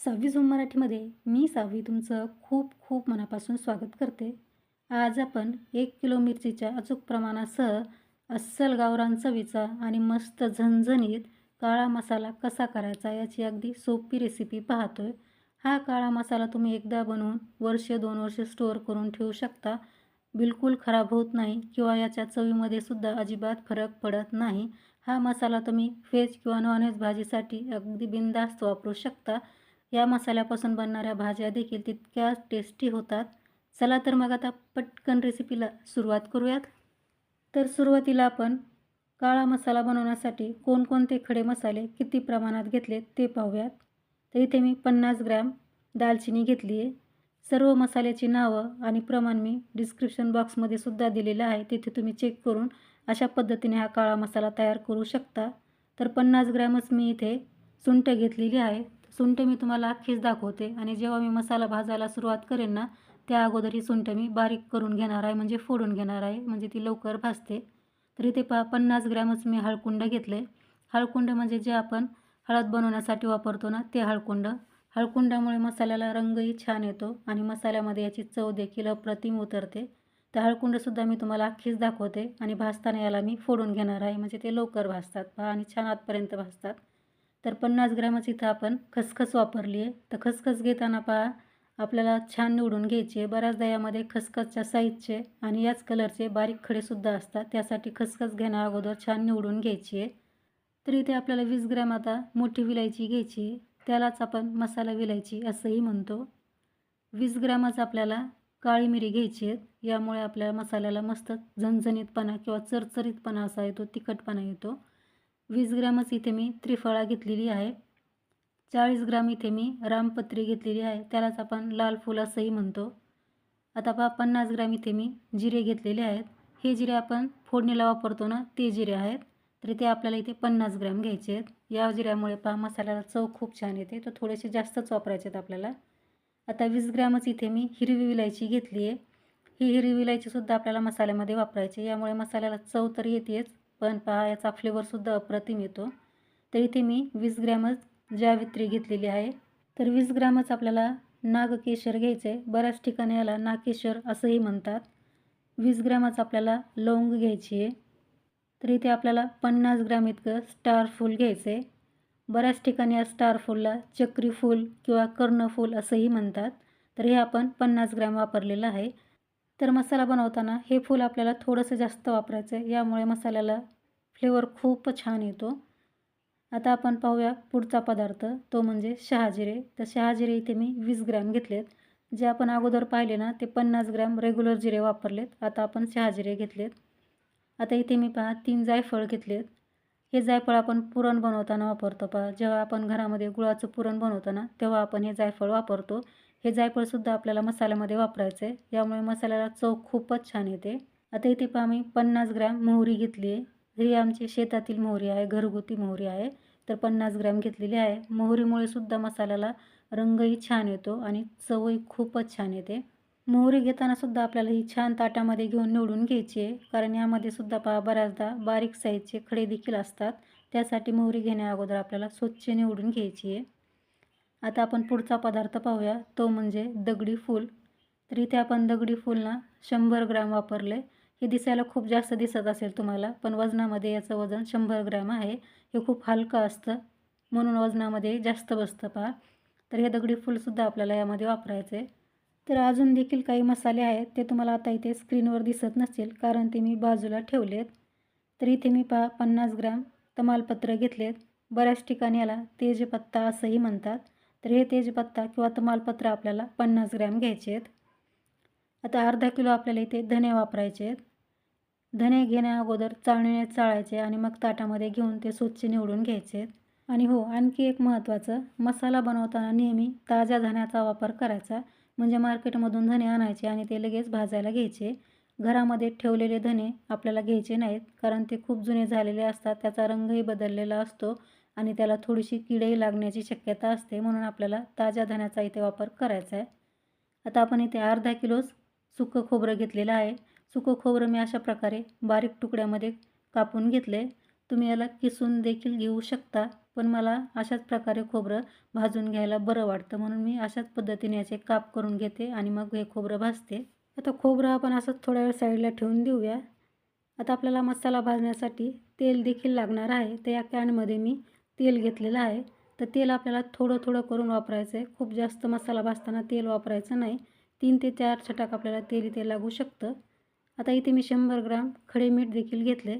सहावी झोम मराठीमध्ये मी सावी तुमचं खूप खूप मनापासून स्वागत करते. आज आपण एक किलो मिरचीच्या अचूक प्रमाणासह अस्सल गावरान चवीचा आणि मस्त झणझणीत काळा मसाला कसा करायचा याची अगदी सोपी रेसिपी पाहतोय. हा काळा मसाला तुम्ही एकदा बनवून वर्ष दोन वर्ष स्टोअर करून ठेवू शकता. बिलकुल खराब होत नाही किंवा याच्या चवीमध्ये सुद्धा अजिबात फरक पडत नाही. हा मसाला तुम्ही व्हेज किंवा नॉनव्हेज भाजीसाठी अगदी बिनदास्त वापरू शकता. या मसाल्यापासून बनणाऱ्या भाज्या देखील तितक्या टेस्टी होतात. चला तर मग आता पटकन रेसिपीला सुरुवात करूयात. तर सुरुवातीला आपण काळा मसाला बनवण्यासाठी कोणकोणते खडे मसाले किती प्रमाणात घेतले ते पाहूयात. तर इथे मी पन्नास ग्रॅम दालचिनी घेतली आहे. सर्व मसाल्याची नावं आणि प्रमाण मी डिस्क्रिप्शन बॉक्समध्ये सुद्धा दिलेलं आहे. तिथे तुम्ही चेक करून अशा पद्धतीने हा काळा मसाला तयार करू शकता. तर पन्नास ग्रॅमच मी इथे सुंट घेतलेली आहे. सुंठ मी तुम्हाला अख्खीच दाखवते. आणि जेव्हा मी मसाला भाजायला सुरुवात करेन ना त्या अगोदर ही सुंठ मी बारीक करून घेणार आहे म्हणजे फोडून घेणार आहे म्हणजे ती लवकर भाजते. तर इथे पहा पन्नास ग्रॅमच मी हळकुंड घेतलं आहे हळकुंड म्हणजे जे आपण हळद बनवण्यासाठी वापरतो ना ते हळकुंड. हळकुंडामुळे मसाल्याला रंगही छान येतो आणि मसाल्यामध्ये याची चव देखील अप्रतिम उतरते. तर हळकुंडसुद्धा मी तुम्हाला अख्खीच दाखवते आणि भाजताना याला मी फोडून घेणार आहे म्हणजे ते लवकर भाजतात. पहा आणि छान आतपर्यंत भाजतात. तर पन्नास ग्रॅमच इथं आपण खसखस वापरली आहे तर खसखस घेताना पहा आपल्याला छान निवडून घ्यायची आहे बऱ्याचदा यामध्ये खसखसच्या साईजचे आणि याच कलरचे बारीक खडेसुद्धा असतात. त्यासाठी खसखस घेण्या अगोदर छान निवडून घ्यायची आहे तर इथे आपल्याला वीस ग्रॅम आता मोठी विलायची घ्यायची. आहे त्यालाच आपण मसाला विलायची असंही म्हणतो. वीस ग्रॅमच आपल्याला काळी मिरी घ्यायची आहेत यामुळे आपल्या मसाल्याला मस्त झणझणीतपणा किंवा चरचरीतपणा असा येतो तिखटपणा येतो. वीस ग्रॅमच इथे मी त्रिफळा घेतलेली आहे. चाळीस ग्राम इथे मी रामपत्री घेतलेली आहे. त्यालाच आपण लाल फुल असंही म्हणतो. आता पहा पन्नास ग्राम इथे मी जिरे घेतलेले आहेत. हे जिरे आपण फोडणीला वापरतो ना ते जिरे आहेत. तर ते आपल्याला इथे पन्नास ग्रॅम घ्यायचे आहेत. या जिऱ्यामुळे पहा मसाल्याला चव खूप छान येते. तर थोडेसे जास्तच वापरायचे आहेत आपल्याला. आता वीस ग्रॅमच इथे मी हिरवी विलायची घेतली आहे. ही हिरवी विलायचीसुद्धा आपल्याला मसाल्यामध्ये वापरायची यामुळे मसाल्याला चव तर येतेच. पण पहा याचा फ्लेवरसुद्धा अप्रतिम येतो. तर इथे मी वीस ग्रॅमच जावित्री घेतलेली आहे. तर वीस ग्रॅमच आपल्याला नागकेशर घ्यायचं आहे बऱ्याच ठिकाणी याला नागकेशर असंही म्हणतात. वीस ग्रॅमच आपल्याला लवंग घ्यायची आहे तर इथे आपल्याला पन्नास ग्रॅम इतकं स्टार फूल घ्यायचं आहे बऱ्याच ठिकाणी या स्टार फूलला चक्री फूल किंवा कर्णफूल असंही म्हणतात. तर हे आपण पन्नास ग्रॅम वापरलेलं आहे. तर मसाला बनवताना हे फूल आपल्याला थोडंसं जास्त वापरायचं आहे यामुळे मसाल्याला फ्लेवर खूप छान येतो. आता आपण पाहूया पुढचा पदार्थ. तो म्हणजे शहाजिरे. तर शहाजिरे इथे मी वीस ग्रॅम घेतलेत. जे आपण अगोदर पाहिले ना ते पन्नास ग्रॅम रेग्युलर जिरे वापरलेत. आता आपण शहाजिरे घेतलेत. आता इथे मी पहा तीन जायफळ घेतलेत. हे जायफळ आपण पुरण बनवताना वापरतो पहा. जेव्हा आपण घरामध्ये गुळाचं पुरण बनवताना तेव्हा आपण हे जायफळ वापरतो. हे जायफळसुद्धा आपल्याला मसाल्यामध्ये वापरायचं आहे. यामुळे मसाल्याला चव खूपच छान येते. आता इथे पहा मी पन्नास ग्रॅम मोहरी घेतली आहे. ही आमची शेतातील मोहरी आहे घरगुती मोहरी आहे. तर पन्नास ग्रॅम घेतलेली आहे. मोहरीमुळे सुद्धा मसाल्याला रंगही छान येतो आणि चवही खूपच छान येते. मोहरी घेताना सुद्धा आपल्याला ही छान ताटामध्ये घेऊन निवडून घ्यायची आहे. कारण यामध्ये सुद्धा पहा बऱ्याचदा बारीक साईजचे खडे देखील असतात. त्यासाठी मोहरी घेण्या अगोदर आपल्याला स्वच्छ निवडून घ्यायची आहे. आता आपण पुढचा पदार्थ पाहूया. तो म्हणजे दगडी फूल. तर इथे आपण दगडी फूलना शंभर ग्रॅम वापरले. हे दिसायला खूप जास्त दिसत असेल तुम्हाला पण वजनामध्ये याचं वजन शंभर ग्रॅम आहे. हे खूप हलकं असतं. म्हणून वजनामध्ये जास्त बसतं पहा. तर हे दगडी फूलसुद्धा आपल्याला यामध्ये वापरायचे. तर अजून देखील काही मसाले आहेत. ते तुम्हाला आता इथे स्क्रीनवर दिसत नसतील कारण ते मी बाजूला ठेवलेत. तर इथे मी पहा पन्नास ग्रॅम तमालपत्र घेतलेत. बऱ्याच ठिकाणी याला तेजपत्ता असंही म्हणतात. तर हे तेजपत्ता किंवा तमालपत्र आपल्याला पन्नास ग्रॅम घ्यायचे आहेत. आता अर्धा किलो आपल्याला इथे धने वापरायचे आहेत. धने घेण्या अगोदर चाळणीने चाळायचे आणि मग ताटामध्ये घेऊन ते स्वच्छ निवडून घ्यायचे आहेत. आणि हो आणखी एक महत्त्वाचं मसाला बनवताना नेहमी ताज्या धण्याचा वापर करायचा. म्हणजे मार्केटमधून धने आणायचे आणि ते लगेच भाजायला घ्यायचे. घरामध्ये ठेवलेले धने आपल्याला घ्यायचे नाहीत कारण ते खूप जुने झालेले असतात. त्याचा रंगही बदललेला असतो. आणि त्याला थोडीशी किडही लागण्याची शक्यता असते म्हणून आपल्याला ताज्या धण्याचा इथे वापर करायचा आहे. आता आपण इथे अर्धा किलो सुकं खोबरं घेतलेलं आहे. सुकं खोबरं मी अशा प्रकारे बारीक तुकड्यामध्ये कापून घेतले. तुम्ही याला किसून देखील घेऊ शकता पण मला अशाच प्रकारे खोबरं भाजून घ्यायला बरं वाटतं म्हणून मी अशाच पद्धतीने याचे काप करून घेते आणि मग हे खोबरं भाजते. आता खोबरं आपण असंच थोड्या वेळ साईडला ठेवून देऊया. आता आपल्याला मसाला भाजण्यासाठी तेल देखील लागणार आहे. तर या कॅनमध्ये मी तेल घेतलेलं आहे. तर तेल आपल्याला थोडं थोडं करून वापरायचं आहे खूप जास्त मसाला भाजताना तेल वापरायचं नाही. तीन ते चार छटाक आपल्याला तेल इथे लागू शकतं. आता इथे मी शंभर ग्राम खडे मीठ देखील घेतले.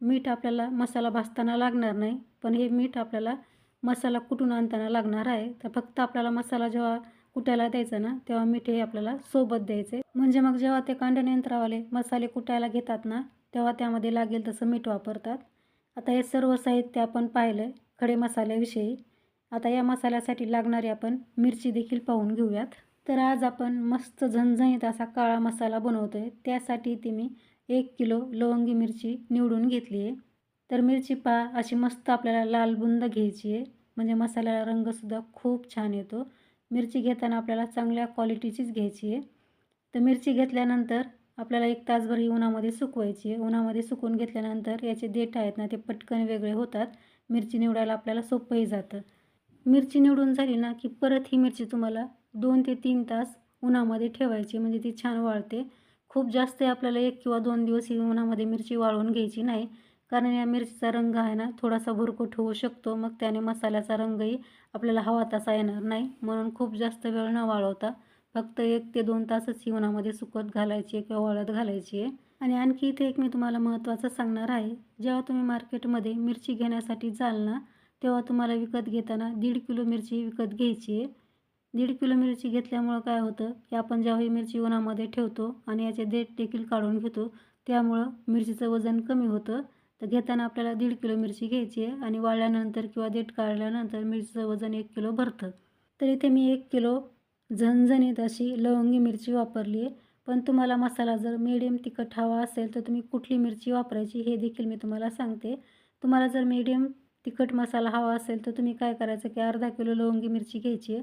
मीठ आपल्याला मसाला भाजताना लागणार नाही. पण हे मीठ आपल्याला मसाला कुटून आणताना लागणार आहे. तर फक्त आपल्याला मसाला जेव्हा कुटायला द्यायचा ना तेव्हा मीठ हे आपल्याला सोबत द्यायचे म्हणजे मग जेव्हा ते कांडण यंत्रावाले मसाले कुटायला घेतात ना तेव्हा त्यामध्ये लागेल तसं मीठ वापरतात. आता हे सर्व साहित्य आपण पाहिलं खडे मसाल्याविषयी. आता या मसाल्यासाठी लागणारी आपण मिरची देखील पाहून घेऊयात. तर आज आपण मस्त झणझणीत असा काळा मसाला बनवतो आहे त्यासाठी ती मी एक किलो लवंगी मिरची निवडून घेतली आहे. तर मिरची पा अशी मस्त आपल्याला लाल बुंद घ्यायची आहे. म्हणजे मसाल्याला रंगसुद्धा खूप छान येतो. मिरची घेताना आपल्याला चांगल्या क्वालिटीचीच घ्यायची आहे. तर मिरची घेतल्यानंतर आपल्याला एक तासभर ही उन्हामध्ये सुकवायची आहे. उन्हामध्ये सुकवून घेतल्यानंतर याचे देठ आहेत ना ते पटकन वेगळे होतात. मिरची निवडायला आपल्याला सोपंही जातं. मिरची निवडून झाली ना की परत ही मिरची तुम्हाला दोन ते तीन तास उन्हामध्ये ठेवायची म्हणजे ती छान वाळते. खूप जास्त आपल्याला एक किंवा दोन दिवस ही उन्हामध्ये मिरची वाळवून घ्यायची नाही. कारण या मिरचीचा रंग आहे ना थोडासा भुरकट होऊ शकतो. मग त्याने मसाल्याचा रंगही आपल्याला हवा तसा येणार नाही. म्हणून खूप जास्त वेळ न वाळवता फक्त एक ते दोन तासच ही उन्हामध्ये सुकत घालायची आहे किंवा वाळत घालायची आहे. आणि आणखी इथे एक मी तुम्हाला महत्त्वाचं सांगणार आहे. जेव्हा तुम्ही मार्केटमध्ये मिरची घेण्यासाठी जाल ना तेव्हा तुम्हाला विकत घेताना दीड किलो मिरची विकत घ्यायची आहे. दीड किलो मिरची घेतल्यामुळं काय होतं की आपण जेव्हा ही मिरची उन्हामध्ये ठेवतो आणि याचे देठ देखील काढून घेतो त्यामुळं मिरचीचं वजन कमी होतं. तर घेताना आपल्याला दीड किलो मिरची घ्यायची आहे आणि वाळल्यानंतर किंवा देठ काढल्यानंतर मिरचीचं वजन एक किलो भरतं. तर इथे मी एक किलो झणझणीत अशी लवंगी मिरची वापरली आहे. पण तुम्हाला मसाला जर मिडियम तिखट हवा असेल तर तुम्ही कुठली मिरची वापरायची हे देखील मी तुम्हाला सांगते. तुम्हाला जर मिडियम तिखट मसाला हवा असेल तर तुम्ही काय करायचं की अर्धा किलो लवंगी मिरची घ्यायची आहे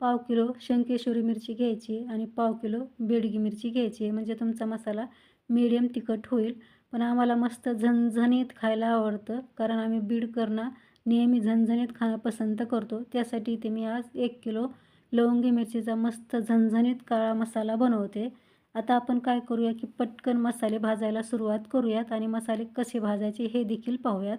पाव किलो शंकेश्वरी मिरची घ्यायची आणि पाव किलो बेडगी मिरची घ्यायची आहे. म्हणजे तुमचा मसाला मीडियम तिखट होईल. पण आम्हाला मस्त झणझणीत खायला आवडतं कारण आम्ही बीड करणं नेहमी झणझणीत खाणं पसंत करतो. त्यासाठी इथे मी आज एक किलो लवंगी मिरचीचा मस्त झणझणीत काळा मसाला बनवते. आता आपण काय करूया की पटकन मसाले भाजायला सुरुवात करूयात आणि मसाले कसे भाजायचे हे देखील पाहूयात.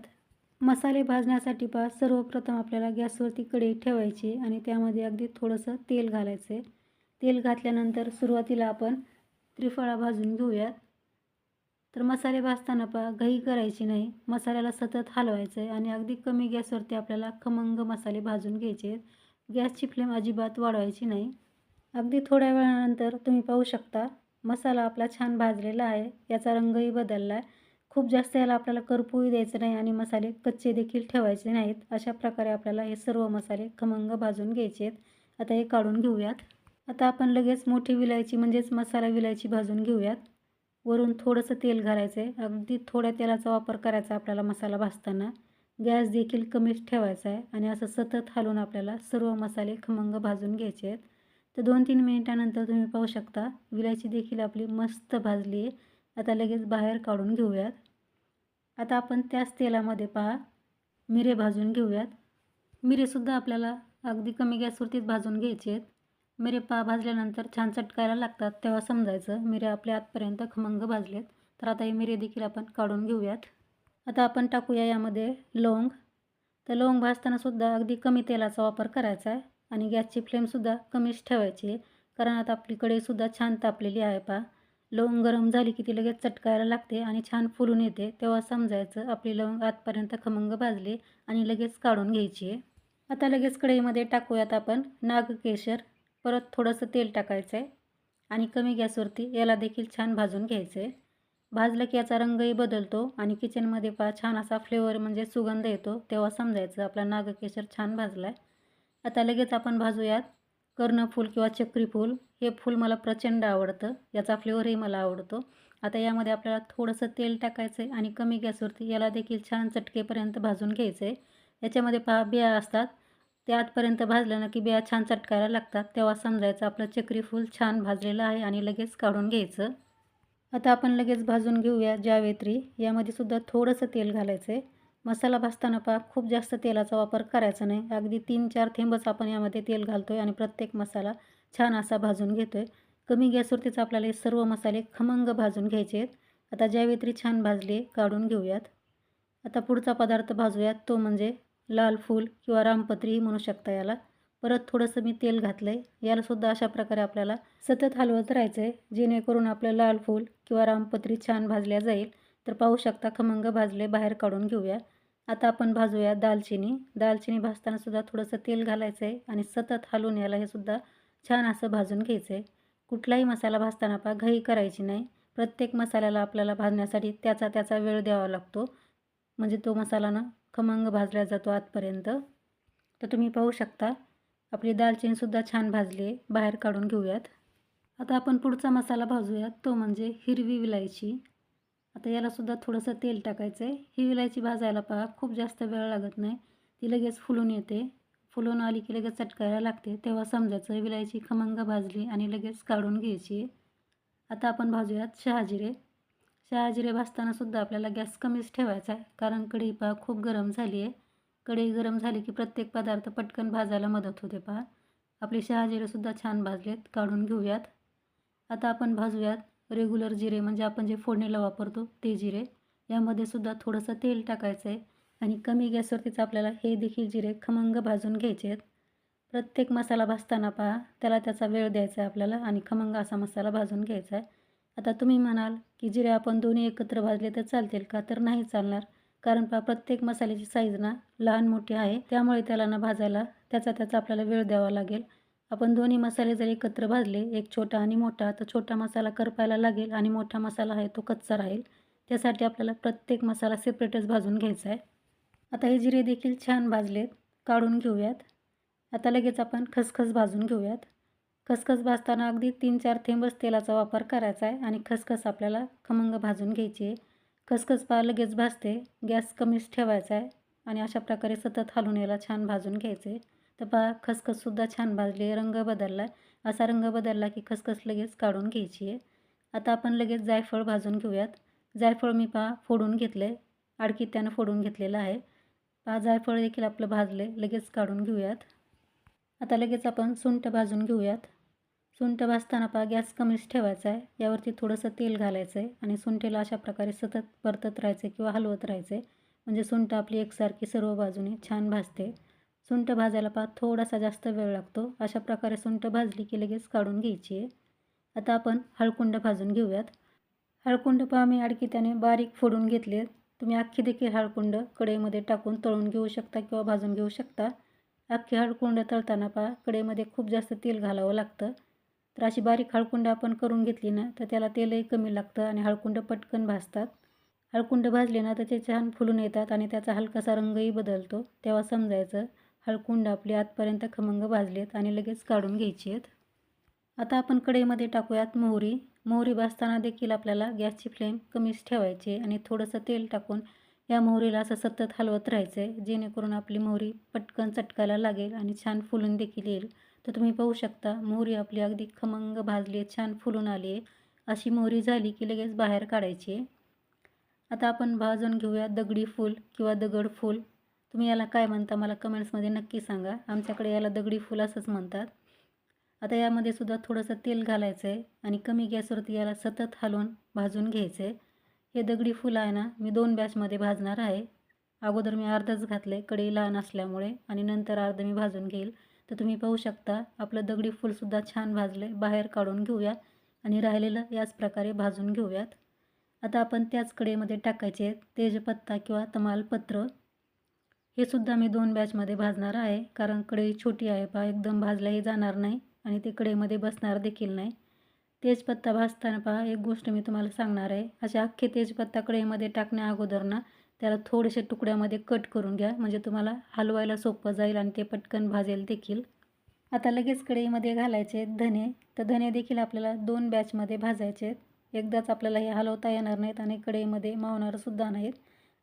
मसाले भाजण्यासाठी पा सर्वप्रथम आपल्याला गॅसवरती कढई ठेवायची आणि त्यामध्ये अगदी थोडंसं तेल घालायचं आहे तेल घातल्यानंतर सुरुवातीला आपण त्रिफळा भाजून घेऊयात. तर मसाले भाजताना पा घाई करायची नाही. मसाल्याला सतत हलवायचं आहे आणि अगदी कमी गॅसवरती आपल्याला खमंग मसाले भाजून घ्यायचे आहेत. गॅसची फ्लेम अजिबात वाढवायची नाही. अगदी थोड्या वेळानंतर तुम्ही पाहू शकता मसाला आपला छान भाजलेला आहे याचा रंगही बदलला आहे खूप जास्त याला आपल्याला करपूही द्यायचं नाही आणि मसाले कच्चे देखील ठेवायचे नाहीत. अशा प्रकारे आपल्याला हे सर्व मसाले खमंग भाजून घ्यायचे आहेत. आता हे काढून घेऊयात. आता आपण लगेच मोठी विलायची म्हणजेच मसाला विलायची भाजून घेऊयात. वरून थोडंसं तेल घालायचं आहे. अगदी थोड्या तेलाचा वापर करायचा आपल्याला मसाला भाजताना. गॅस देखील कमीच ठेवायचा आहे आणि असं सतत हलवून आपल्याला सर्व मसाले खमंग भाजून घ्यायचे आहेत. तर दोन तीन मिनिटानंतर तुम्ही पाहू शकता. विलायची देखील आपली मस्त भाजली आहे. आता लगेच बाहेर काढून घेऊयात. आता आपण त्याच तेलामध्ये पहा. मिरे भाजून घेऊयात. मिरेसुद्धा आपल्याला अगदी कमी गॅसवरतीच भाजून घ्यायचे आहेत. मिरे पा भाजल्यानंतर छान चटकायला लागतात. तेव्हा समजायचं. मिरे आपल्या आतपर्यंत खमंग भाजलेत. तर आता हे मिरे देखील आपण काढून घेऊयात. आता आपण टाकूया यामध्ये लवंग. तर लवंग भाजतानासुद्धा अगदी कमी तेलाचा वापर करायचा आहे. आणि गॅसची फ्लेमसुद्धा कमीच ठेवायची आहे. कारण आता आपली कढईसुद्धा छान तापलेली आहे पा लवंग गरम झाली की ती लगेच चटकायला लागते आणि छान फुलून येते. तेव्हा समजायचं आपली लवंग आतपर्यंत खमंग भाजली आणि लगेच काढून घ्यायची आहे. आता लगेच कढईमध्ये टाकूयात आपण नागकेशर परत थोडंसं तेल टाकायचं आहे. आणि कमी गॅसवरती याला देखील छान भाजून घ्यायचं आहे. भाजलं की याचा रंगही बदलतो आणि किचनमध्ये पा छान असा फ्लेवर म्हणजे सुगंध येतो. तेव्हा समजायचं आपला नागकेशर छान भाजला आहे आता लगेच आपण भाजूयात. कर्णफूल किंवा चक्रीफूल हे फूल मला प्रचंड आवडतं. याचा फ्लेवरही मला आवडतो. आता यामध्ये आपल्याला थोडंसं तेल टाकायचं आहे आणि कमी गॅसवरती याला देखील छान चटकेपर्यंत भाजून घ्यायचं आहे याच्यामध्ये पहा बिया असतात. ते आतपर्यंत भाजलं ना की बिया छान चटकायला लागतात. तेव्हा समजायचं आपलं चक्री फूल छान भाजलेलं आहे आणि लगेच काढून घ्यायचं. आता आपण लगेच भाजून घेऊया जावेत्री यामध्ये सुद्धा थोडंसं तेल घालायचं आहे मसाला भाजताना पहा खूप जास्त तेलाचा वापर करायचा नाही. अगदी तीन चार थेंबच आपण यामध्ये तेल घालतो आहे आणि प्रत्येक मसाला छान असा भाजून घेतो आहे कमी गॅसवरतीच आपल्याला हे सर्व मसाले खमंग भाजून घ्यायचे आहेत. आता ज्यावेळी छान भाजले काढून घेऊयात. आता पुढचा पदार्थ भाजूयात तो म्हणजे लाल फूल किंवा रामपत्री म्हणू शकता याला. परत थोडंसं मी तेल घातलं आहे यालासुद्धा अशा प्रकारे आपल्याला सतत हलवत राहायचं आहे जेणेकरून आपलं लाल फूल किंवा रामपत्री छान भाजल्या जाईल. तर पाहू शकता खमंग भाजले बाहेर काढून घेऊया. आता आपण भाजूया दालचिनी. दालचिनी भाजताना सुद्धा थोडंसं तेल घालायचं आहे आणि सतत हलवून याला हे सुद्धा छान असं भाजून घ्यायचं आहे कुठलाही मसाला भाजताना पा घाई करायची नाही. प्रत्येक मसाल्याला आपल्याला भाजण्यासाठी त्याचा त्याचा वेळ द्यावा लागतो. म्हणजे तो मसाला ना खमंग भाजला जातो आतपर्यंत. तर तुम्ही पाहू शकता आपली दालचिनीसुद्धा छान भाजली आहे बाहेर काढून घेऊयात. आता आपण पुढचा मसाला भाजूयात. तो म्हणजे हिरवी विलायची. आता यालासुद्धा थोडंसं तेल टाकायचं आहे ही विलायची भाजायला पहा खूप जास्त वेळ लागत नाही. ती लगेच फुलून येते. फुलून आली की लगेच चटकायला लागते. तेव्हा समजायचं विलायची खमंग भाजली आणि लगेच काढून घ्यायची. आता आपण भाजूयात शहाजिरे शहाजिरे भाजतानासुद्धा आपल्याला गॅस कमीच ठेवायचा आहे. कारण कढई पहा खूप गरम झाली आहे. कढई गरम झाली की प्रत्येक पदार्थ पटकन भाजायला मदत होते पहा. आपले शहाजिरेसुद्धा छान भाजलेत काढून घेऊयात. आता आपण भाजूयात रेग्युलर जिरे म्हणजे आपण जे फोडणीला वापरतो ते जिरे. यामध्ये सुद्धा थोडंसं तेल टाकायचं आहे आणि कमी गॅसवरतीच आपल्याला हे देखील जिरे खमंग भाजून घ्यायचे आहेत. प्रत्येक मसाला भाजताना पहा त्याला त्याचा वेळ द्यायचा आहे आपल्याला आणि खमंग असा मसाला भाजून घ्यायचा आहे. आता तुम्ही म्हणाल की जिरे आपण दोन्ही एकत्र भाजले तर चालतील का? तर नाही चालणार. कारण पहा प्रत्येक मसाल्याची साईज ना लहान मोठी आहे. त्यामुळे त्याला ना भाजायला त्याचा त्याचा आपल्याला वेळ द्यावा लागेल. आपण दोन्ही मसाले जर एकत्र भाजले एक छोटा आणि मोठा तर छोटा मसाला करपायला लागेल आणि मोठा मसाला आहे तो कच्चा राहील. त्यासाठी आपल्याला प्रत्येक मसाला सेपरेटच भाजून घ्यायचा आहे. आता हे जिरे देखील छान भाजलेत काढून घेऊयात. आता लगेच आपण खसखस भाजून घेऊयात. खसखस भाजताना अगदी तीन चार थेंबच तेलाचा वापर करायचा आहे आणि खसखस आपल्याला खमंग भाजून घ्यायची आहे. खसखस पा लगेच भाजते गॅस कमीच ठेवायचा आहे आणि अशा प्रकारे सतत हलून याला छान भाजून घ्यायचे. तर पहा खसखससुद्धा छान भाजली रंग बदलला. असा रंग बदलला की खसखस लगेच काढून घ्यायची आहे. आता आपण लगेच जायफळ भाजून घेऊयात. जायफळ मी पहा फोडून घेतले. आडकी त्यानं फोडून घेतलेलं आहे. पहा जायफळ देखील आपलं भाजले लगेच काढून घेऊयात. आता लगेच आपण सुंठ भाजून घेऊयात. सुंठ भाजताना पहा गॅस कमीच ठेवायचा आहे. यावरती थोडंसं तेल घालायचं आहे आणि सुंठेला अशा प्रकारे सतत परतत राहायचे किंवा हलवत राहायचे म्हणजे सुंठ आपली एकसारखी सर्व बाजूने छान भाजते. सुंठ भाजायला पहा थोडासा जास्त वेळ लागतो. अशा प्रकारे सुंठ भाजली की लगेच काढून घ्यायची आहे. आता आपण हळकुंड भाजून घेऊयात. हळकुंड पहा मी अडकी त्याने बारीक फोडून घेतले. तुम्ही अख्खी देखील हळकुंड कढईमध्ये टाकून तळून घेऊ शकता किंवा भाजून घेऊ शकता. अख्खी हळकुंड तळताना पहा कढईमध्ये खूप जास्त तेल घालावं लागतं. तर अशी बारीक हळकुंड आपण करून घेतली ना तर त्याला तेलही कमी लागतं आणि हळकुंड पटकन भाजतात. हळकुंड भाजले ना तर ते छान फुलून येतात आणि त्याचा हलकासा रंगही बदलतो. तेव्हा समजायचं. हळकुंड आपली आतपर्यंत खमंग भाजलेत आणि लगेच काढून घ्यायचे आहेत आता आपण कढईमध्ये टाकूयात मोहरी. मोहरी भाजताना देखील आपल्याला गॅसची फ्लेम कमीच ठेवायची आणि थोडंसं तेल टाकून या मोहरीला असं सतत हलवत राहायचं आहे जेणेकरून आपली मोहरी पटकन चटकायला लागेल आणि छान फुलून देखील येईल. तर तुम्ही पाहू शकता मोहरी आपली अगदी खमंग भाजली आहे छान फुलून आली आहे. अशी मोहरी झाली की लगेच बाहेर काढायची आहे. आता आपण भाजून घेऊया दगडी फूल किंवा दगड फूल. तुम्ही याला काय म्हणता मला कमेंट्समध्ये नक्की सांगा. आमच्याकडे याला दगडी फुल असंच म्हणतात. आता यामध्ये सुद्धा थोडंसं तेल घालायचं आहे आणि कमी गॅसवरती याला सतत हलवून भाजून घ्यायचं आहे हे दगडी फुलं आहे ना मी दोन बॅचमध्ये भाजणार आहे. अगोदर मी अर्धच घातले कडी लहान असल्यामुळे आणि नंतर अर्ध मी भाजून घेईल. तर तुम्ही पाहू शकता आपलं दगडी फूलसुद्धा छान भाजले बाहेर काढून घेऊया आणि राहिलेलं याच प्रकारे भाजून घेऊयात. आता आपण त्याच कडेमध्ये टाकायचे तेजपत्ता किंवा तमालपत्र. हे सुद्धा मी दोन बॅचमध्ये भाजणार आहे कारण कढई छोटी आहे पहा एकदम भाजलाही जाणार नाही आणि ते कढईमध्ये बसणार देखील नाही. तेजपत्ता भाजताना पहा एक गोष्ट मी तुम्हाला सांगणार आहे. अशा अख्खे तेजपत्ता कढईमध्ये टाकण्या अगोदर ना त्याला थोडेसे तुकड्यामध्ये कट करून घ्या म्हणजे तुम्हाला हलवायला सोपं जाईल आणि ते पटकन भाजेल देखील. आता लगेच कढईमध्ये घालायचे आहेत धने. तर धने देखील आपल्याला दोन बॅचमध्ये भाजायचे आहेत. एकदाच आपल्याला हे हलवता येणार नाहीत आणि कढईमध्ये मावणारंसुद्धा नाहीत.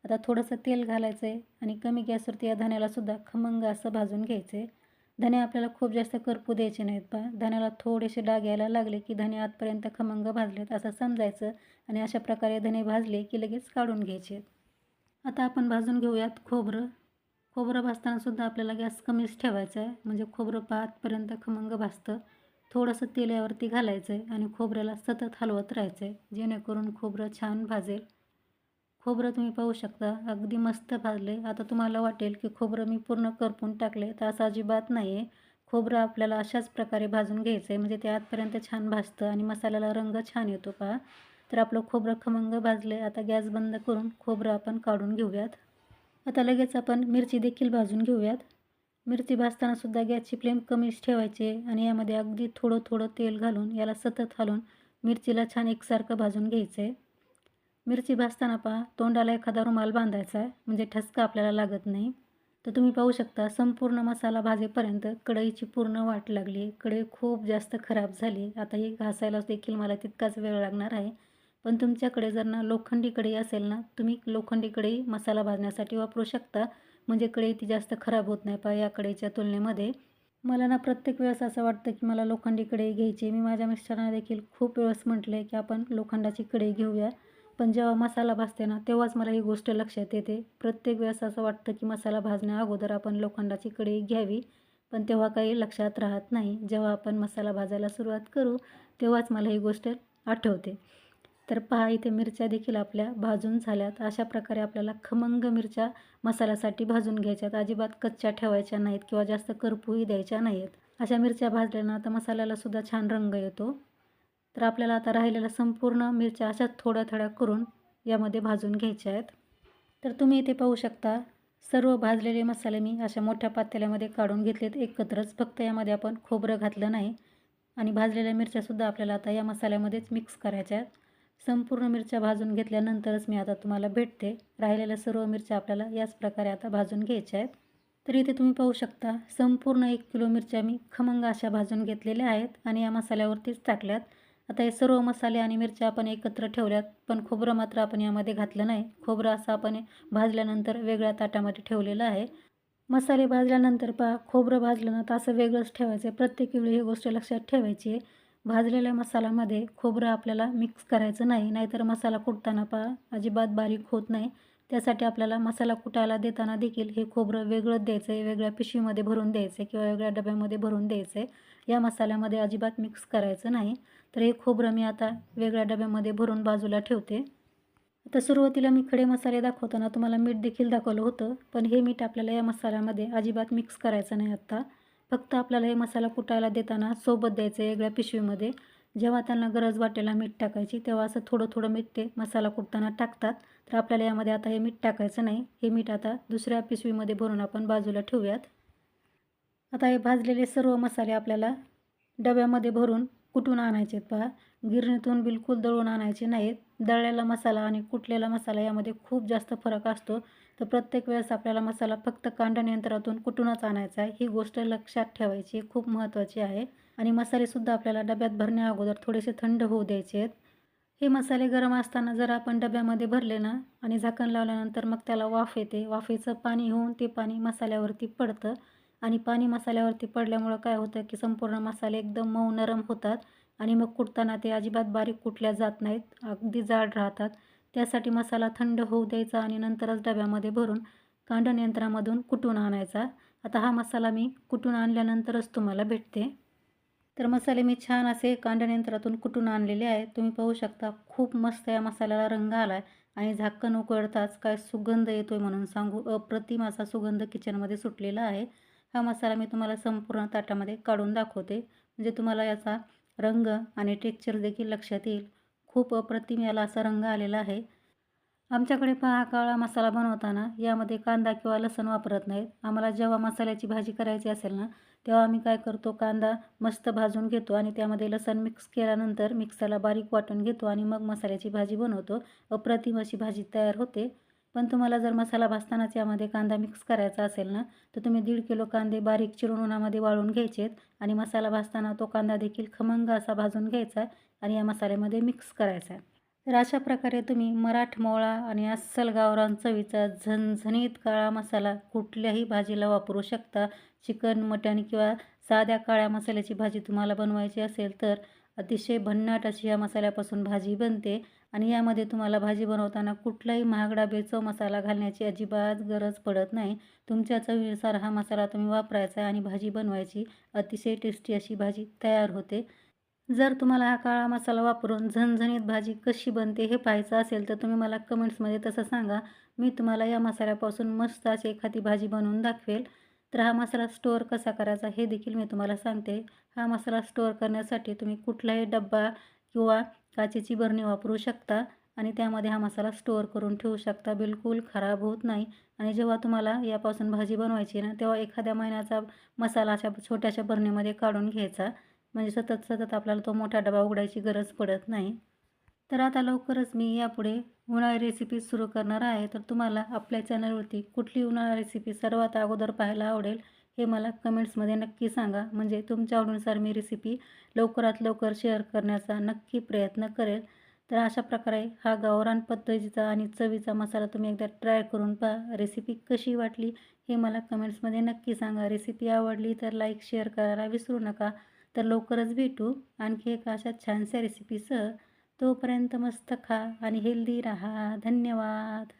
आता थोडंसं तेल घालायचं आहे आणि कमी गॅसवरती या धण्यालासुद्धा खमंग असं भाजून घ्यायचं आहे धने आपल्याला खूप जास्त करपू द्यायचे नाहीत पहा. धण्याला थोडेसे डाग यायला लागले की धने आतपर्यंत खमंग भाजलेत असं समजायचं आणि अशा प्रकारे धने भाजले की लगेच काढून घ्यायचे. आता आपण भाजून घेऊयात खोबरं. खोबरं भाजतानासुद्धा आपल्याला गॅस कमीच ठेवायचा आहे. म्हणजे खोबरं पातपर्यंत खमंग भाजतं. थोडंसं तेल यावरती घालायचं आहे आणि खोबऱ्याला सतत हलवत राहायचं आहे जेणेकरून खोबरं छान भाजेल. खोबरं तुम्ही पाहू शकता. अगदी मस्त भाजले. आता तुम्हाला वाटेल की खोबरं मी पूर्ण करपून टाकले. तर असं अजिबात नाही आहे खोबरं आपल्याला अशाच प्रकारे भाजून घ्यायचं आहे म्हणजे ते आतपर्यंत छान भाजतं आणि मसाल्याला रंग छान येतो पहा. तर आपलं खोबरं खमंग भाजले. आता गॅस बंद करून खोबरं आपण काढून घेऊयात. आता लगेच आपण मिरची देखील भाजून घेऊयात. मिरची भाजतानासुद्धा गॅसची फ्लेम कमीच ठेवायची आणि यामध्ये अगदी थोडं थोडं तेल घालून याला सतत घालून मिरचीला छान एकसारखं भाजून घ्यायचं आहे मिरची भाजताना पहा तोंडाला एखादा रुमाल बांधायचा आहे म्हणजे ठसका आपल्याला लागत नाही. तर तुम्ही पाहू शकता संपूर्ण मसाला भाजेपर्यंत कढईची पूर्ण वाट लागली कढई खूप जास्त खराब झाली आता हे घासायला देखील मला तितकाच वेळ लागणार आहे. पण तुमच्याकडे जर ना लोखंडी कढई असेल ना तुम्ही लोखंडी कढई मसाला भाजण्यासाठी वापरू शकता. म्हणजे कढई ती जास्त खराब होत नाही. पहा या कढईच्या तुलनेमध्ये मला ना प्रत्येक वेळेस असं वाटतं की मला लोखंडी कढई घ्यायची मी माझ्या मिस्टरांना देखील खूप वेळेस म्हटले की आपण लोखंडाची कढई घेऊया. पण जेव्हा मसाला भाजते ना तेव्हाच मला ही गोष्ट लक्षात येते. प्रत्येक वेळेस असं वाटतं की मसाला भाजण्या अगोदर आपण लोखंडाची कढई घ्यावी पण तेव्हा काही लक्षात राहत नाही. जेव्हा आपण मसाला भाजायला सुरुवात करू तेव्हाच मला ही गोष्ट आठवते. तर पहा इथे मिरच्या देखील आपल्या भाजून झाल्यात. अशा प्रकारे आपल्याला खमंग मिरच्या मसाल्यासाठी भाजून घ्यायच्यात. अजिबात कच्च्या ठेवायच्या नाहीत किंवा जास्त करपूही द्यायच्या नाहीत. अशा मिरच्या भाजल्या ना तर मसाल्याला सुद्धा छान रंग येतो. तर आपल्याला आता राहिलेल्या संपूर्ण मिरच्या अशा थोड्या थोड्या करून यामध्ये भाजून घ्यायच्या आहेत. तर तुम्ही इथे पाहू शकता सर्व भाजलेले मसाले मी अशा मोठ्या पातेल्यामध्ये काढून घेतलेत. एकत्रच फक्त यामध्ये आपण खोबरं घातलं नाही. आणि भाजलेल्या मिरच्यासुद्धा आपल्याला आता या मसाल्यामध्येच मिक्स करायच्या आहेत. संपूर्ण मिरच्या भाजून घेतल्यानंतरच मी आता तुम्हाला भेटते. राहिलेल्या सर्व मिरच्या आपल्याला याच प्रकारे आता भाजून घ्यायच्या आहेत. तर इथे तुम्ही पाहू शकता संपूर्ण एक किलो मिरच्या मी खमंग अशा भाजून घेतलेल्या आहेत आणि या मसाल्यावरतीच टाकल्यात. आता हे सर्व मसाले आणि मिरच्या आपण एकत्र ठेवल्यात पण खोबरं मात्र आपण यामध्ये घातलं नाही. खोबरं असं आपण भाजल्यानंतर वेगळ्या ताटामध्ये ठेवलेलं आहे. मसाले भाजल्यानंतर पहा खोबरं भाजलं ना तर असं वेगळंच ठेवायचं आहे. प्रत्येक वेळी ही गोष्ट लक्षात ठेवायची आहे. भाजलेल्या मसाल्यामध्ये खोबरं आपल्याला मिक्स करायचं नाही नाहीतर मसाला कुटताना पहा अजिबात बारीक होत नाही. त्यासाठी आपल्याला मसाला कुटायला देताना देखील हे खोबरं वेगळंच द्यायचं आहे. वेगळ्या पिशवीमध्ये भरून द्यायचं आहे किंवा वेगळ्या डब्यामध्ये भरून द्यायचं आहे. या मसाल्यामध्ये अजिबात मिक्स करायचं नाही. तर हे खोबरं मी आता वेगळ्या डब्यामध्ये भरून बाजूला ठेवते. आता सुरुवातीला मी खडे मसाले दाखवताना तुम्हाला मीठ देखील दाखवलं होतं पण हे मीठ आपल्याला या मसाल्यामध्ये अजिबात मिक्स करायचं नाही आत्ता. फक्त आपल्याला हे मसाला कुटायला देताना सोबत द्यायचं आहे वेगळ्या पिशवीमध्ये. जेव्हा त्यांना गरज वाटेल मीठ टाकायची तेव्हा असं थोडं थोडं मीठ ते मसाला कुटताना टाकतात. तर आपल्याला यामध्ये आता हे मीठ टाकायचं नाही. हे मीठ आता दुसऱ्या पिशवीमध्ये भरून आपण बाजूला ठेवूयात. आता हे भाजलेले सर्व मसाले आपल्याला डब्यामध्ये भरून कुटून आणायचे आहेत पहा. गिरणीतून बिलकुल दळून आणायचे नाहीत. दळलेला मसाला आणि कुटलेला मसाला यामध्ये खूप जास्त फरक असतो. तर प्रत्येक वेळेस आपल्याला मसाला फक्त कांडण यंत्रातून कुटूनच आणायचा आहे. ही गोष्ट लक्षात ठेवायची खूप महत्त्वाची आहे. आणि मसालेसुद्धा आपल्याला डब्यात भरण्या अगोदर थोडेसे थंड होऊ द्यायचे आहेत. हे मसाले गरम असताना जर आपण डब्यामध्ये भरले ना आणि झाकण लावल्यानंतर मग त्याला वाफ येते. वाफेचं पाणी होऊन ते पाणी मसाल्यावरती पडतं. आणि पाणी मसाल्यावरती पडल्यामुळं काय होतं की संपूर्ण मसाले एकदम मऊ नरम होतात आणि मग कुटताना ते अजिबात बारीक कुटल्या जात नाहीत अगदी जाड राहतात. त्यासाठी मसाला थंड होऊ द्यायचा आणि नंतरच डब्यामध्ये भरून कांडण यंत्रामधून कुटून आणायचा. आता हा मसाला मी कुटून आणल्यानंतरच तुम्हाला भेटते. तर मसाले मी छान असे कांडण यंत्रातून कुटून आणलेले आहे तुम्ही पाहू शकता खूप मस्त या मसाल्याला रंग आला आहे आणि झाकण उकळताच काय सुगंध येतोय म्हणून सांगू अप्रतिम असा सुगंध किचनमध्ये सुटलेला आहे. हा मसाला मी तुम्हाला संपूर्ण ताटामध्ये काढून दाखवते. म्हणजे तुम्हाला याचा रंग आणि टेक्चर देखील लक्षात येईल. खूप अप्रतिम याला असा रंग आलेला आहे. आमच्याकडे पहा काळा मसाला बनवताना यामध्ये कांदा किंवा लसण वापरत नाहीत. आम्हाला जेव्हा मसाल्याची भाजी करायची असेल ना तेव्हा आम्ही काय करतो कांदा मस्त भाजून घेतो आणि त्यामध्ये लसण मिक्स केल्यानंतर मिक्सरला बारीक वाटून घेतो आणि मग मसाल्याची भाजी बनवतो. अप्रतिम अशी भाजी तयार होते. पण तुम्हाला जर मसाला भाजतानाच यामध्ये कांदा मिक्स करायचा असेल ना तर तुम्ही दीड किलो कांदे बारीक चिरून उन्हामध्ये वाळून घ्यायचेत आणि मसाला भाजताना तो कांदा देखील खमंग असा भाजून घ्यायचा आणि या मसाल्यामध्ये मिक्स करायचा. आहे तर अशा प्रकारे तुम्ही मराठमोळा आणि अस्सल गावरान चवीचा झणझणीत काळा मसाला कुठल्याही भाजीला वापरू शकता. चिकन मटण किंवा साध्या काळ्या मसाल्याची भाजी तुम्हाला बनवायची असेल तर अतिशय भन्नाट अशी या मसाल्यापासून भाजी बनते आणि यामध्ये तुम्हाला भाजी बनवताना कुठलाही महागडा बेचव मसाला घालण्याची अजिबात गरज पडत नाही. तुमच्या चवीनुसार हा मसाला तुम्ही वापरायचा आहे आणि भाजी बनवायची अतिशय टेस्टी अशी भाजी तयार होते. जर तुम्हाला हा काळा मसाला वापरून झणझणीत भाजी कशी बनते हे पाहायचं असेल तर तुम्ही मला कमेंट्समध्ये तसं सांगा. मी तुम्हाला या मसाल्यापासून मस्त अशी एखादी भाजी बनवून दाखवेल. तर हा मसाला स्टोअर कसा करायचा हे देखील मी तुम्हाला सांगते. हा मसाला स्टोअर करण्यासाठी तुम्ही कुठलाही डब्बा किंवा काचेची बरणी वापरू शकता आणि त्यामध्ये हा मसाला स्टोअर करून ठेवू शकता. बिलकुल खराब होत नाही. आणि जेव्हा तुम्हाला यापासून भाजी बनवायची ना तेव्हा एखाद्या महिन्याचा मसाला अशा छोट्याशा बरणीमध्ये काढून घ्यायचा. म्हणजे सतत सतत आपल्याला तो मोठा डबा उघडायची गरज पडत नाही. तर आता लवकरच मी यापुढे उन्हाळी रेसिपी सुरू करणार आहे. तर तुम्हाला आपल्या चॅनलवरती कुठली उन्हाळा रेसिपी सर्वात अगोदर पाहायला आवडेल हे मला कमेंट्समध्ये नक्की सांगा. म्हणजे तुमच्या आवडीनुसार मी रेसिपी लवकरात लवकर शेअर करण्याचा नक्की प्रयत्न करेल. तर अशा प्रकारे हा गावरान पद्धतीचा आणि चवीचा मसाला तुम्ही एकदा ट्राय करून पहा. रेसिपी कशी वाटली हे मला कमेंट्समध्ये नक्की सांगा. रेसिपी आवडली तर लाईक शेअर करायला विसरू नका. तर लवकरच भेटू. आणखी एक अशा छानशा रेसिपीसह तोपर्यंत मस्त खा आणि हेल्दी राहा. धन्यवाद.